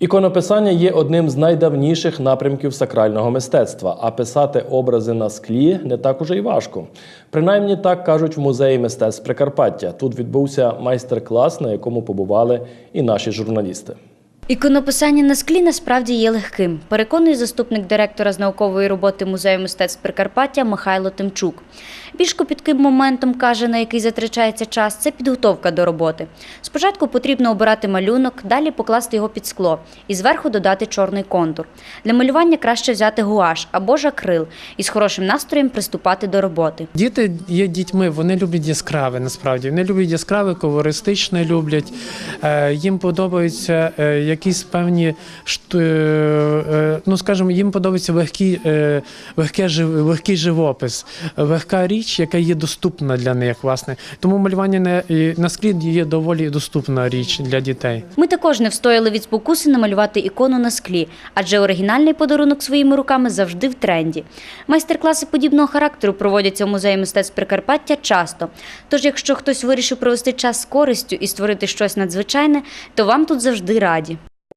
Іконописання є одним з найдавніших напрямків сакрального мистецтва, а писати образи на склі не так уже й важко. Принаймні так кажуть в музеї мистецтв Прикарпаття. Тут відбувся майстер-клас, на якому побували і наші журналісти. Іконописання на склі насправді є легким, переконує заступник директора з наукової роботи музею мистецтв Прикарпаття Михайло Тимчук. Більш копітким моментом каже, на який затрачається час, це підготовка до роботи. Спочатку потрібно обирати малюнок, далі покласти його під скло і зверху додати чорний контур. Для малювання краще взяти гуаш або ж акрил і з хорошим настроєм приступати до роботи. Діти є дітьми, вони люблять яскраве насправді. Вони люблять яскраве, колористичне люблять. Е, Їм подобаються е, якісь певні шт- е, ну скажімо, їм подобається легкий, е, легке, легкий живопис, легка річ, яка є доступна для них, власне. Тому малювання на, на склі є доволі доступна річ для дітей. Ми також не встояли від спокуси намалювати ікону на склі, адже оригінальний подарунок своїми руками завжди в тренді. Майстер-класи подібного характеру проводяться в музеї мистецтв Прикарпаття часто. Тож, якщо хтось вирішив провести час з користю і створити щось надзвичайне, то вам тут завжди раді.